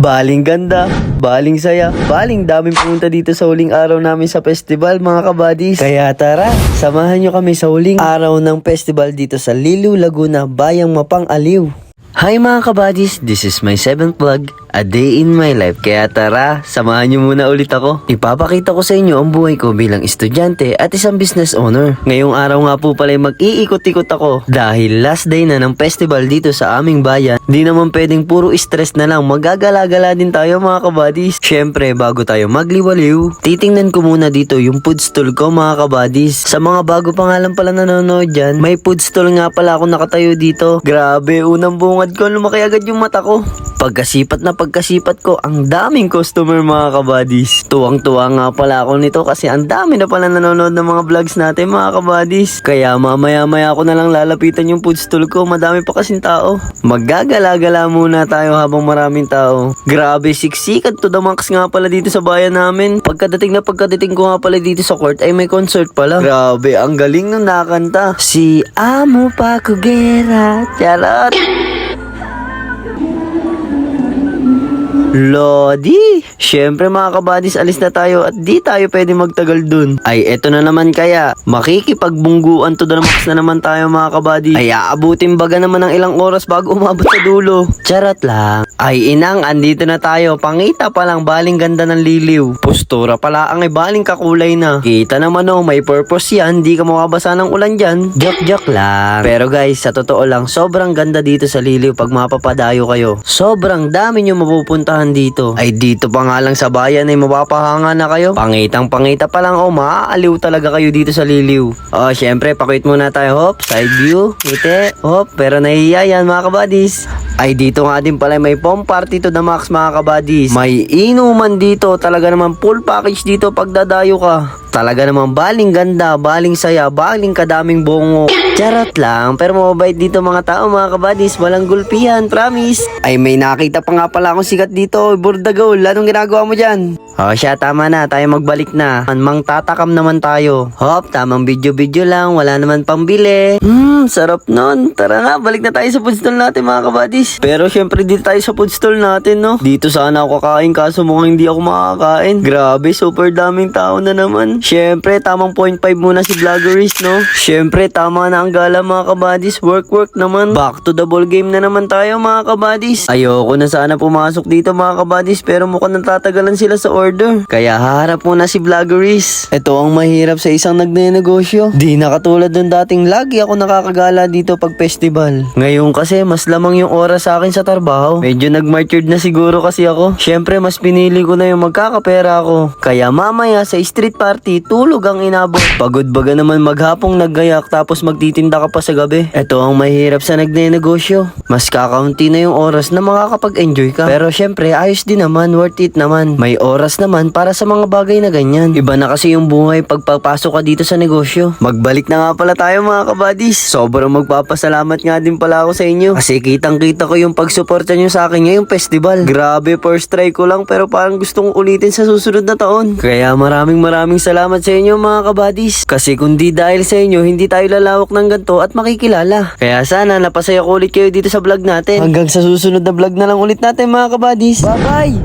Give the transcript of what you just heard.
Baling ganda, baling saya, baling daming pumunta dito sa huling araw namin sa festival mga kabadis. Kaya tara, samahan nyo kami sa huling araw ng festival dito sa Lilu, Laguna, Bayang Mapang Aliw. Hi mga kabadis, this is my seventh vlog, a day in my life. Kaya tara, samahan nyo muna ulit ako. Ipapakita ko sa inyo ang buhay ko bilang estudyante at isang business owner. Ngayong araw nga po pala mag-iikot-ikot ako dahil last day na ng festival dito sa aming bayan. Di naman pwedeng puro stress na lang, magagala-gala din tayo mga kabadis. Syempre, bago tayo magliwaliw, titingnan ko muna dito yung food stall ko mga kabadis. Sa mga bago pa lang pala nanonood dyan, may food stall nga pala ako nakatayo dito. Grabe, unang bungad ko, lumaki agad yung mata ko. Pagkasipat na pagkasipat ko, ang daming customer mga kabadis. Tuwang-tuwa nga pala ako nito kasi ang dami na pala nanonood ng mga vlogs natin mga kabadis. Kaya mamaya-maya ako na lang lalapitan yung food stall ko, madami pa kasing tao. Maggagala-gala muna tayo habang maraming tao. Grabe, siksikan to the max nga pala dito sa bayan namin. Pagkadating na pagkadating ko nga pala dito sa court ay may concert pala. Grabe, ang galing nung nakanta. Si Amo Pacugera. Charot! Lodi! Syempre mga kabadis, alis na tayo at di tayo pwede magtagal dun. Ay eto na naman kaya, makikipagbungguan to the na naman tayo mga kabadis. Ay aabutin baga naman ng ilang oras bago umabot sa dulo. Charot lang. Ay inang, andito na tayo. Pangita pa lang, baling ganda ng liliw. Postura pala ang ay baling kakulay na. Kita naman oh, may purpose yan. Di ka mawabasa ng ulan dyan. Joke-joke lang. Pero guys, sa totoo lang, sobrang ganda dito sa liliw pag mapapadayo kayo. Sobrang dami nyo mapupuntahan dito. Ay dito pa nga lang sa bayan ay mapapahanga na kayo. Pangitang pangita pa lang oh, maaaliw talaga kayo dito sa liliw. Oh, syempre, pakwit muna tayo. Hop, side view. Ngiti. Hop, pero nahihiya yan mga kabadis. Ay dito nga din pala may pom party to the max mga kabadis. May inuman dito. Talaga naman full package dito pag dadayo ka. Talaga naman baling ganda, baling saya, baling kadaming bongo. Charot lang, pero mababait dito mga tao mga kabadis. Walang gulpihan, promise. Ay may nakita pa nga pala akong sikat dito. Burdagol, anong ginagawa mo dyan? O siya, tama na. Tayo magbalik na. Mang tatakam naman tayo. Hop, tamang video-video lang. Wala naman pambili. Hmm, sarap nun. Tara nga, balik na tayo sa food stall natin mga kabadis. Pero syempre dito tayo sa food stall natin, no? Dito sana ako kakain kaso mukhang hindi ako makakain. Grabe, super daming tao na naman. Syempre, tamang 0.5 muna si Vloggeries, no? Syempre, tama na ang gala mga kabadis. Work, work naman. Back to the ball game na naman tayo mga kabadis. Ayoko na sana pumasok dito mga kabadis pero mukhang natatagalan sila sa order. Kaya haharap muna si Vloggeries. Ito ang mahirap sa isang nagnenegosyo. Di na katulad ng dating lagi ako nakakagala dito pag festival. Ngayon kasi mas lamang yung oras sa akin sa trabaho. Medyo nagmatured na siguro kasi ako. Syempre mas pinili ko na yung magkakapera ako. Kaya mamaya sa street party tulog ang inabot. Pagod baga naman maghapong naggayak tapos magtitinda ka pa sa gabi. Ito ang mahirap sa nagnenegosyo. Mas kakaunti na yung oras na makakapag-enjoy ka. Pero syempre ayos din naman, worth it naman. May oras naman para sa mga bagay na ganyan. Iba na kasi yung buhay pag papasok ka dito sa negosyo. Magbalik na nga pala tayo mga kabadis. Sobrang magpapasalamat nga din pala ako sa inyo. Kasi kitang kita ko yung pagsuporta nyo sa akin ngayong festival. Grabe first try ko lang pero parang gustong ulitin sa susunod na taon. Kaya maraming maraming salamat sa inyo mga kabadis. Kasi kung di dahil sa inyo, hindi tayo lalawak ng ganto at makikilala. Kaya sana napasaya ko ulit kayo dito sa vlog natin. Hanggang sa susunod na vlog na lang ulit natin mga kabadis. Bye bye!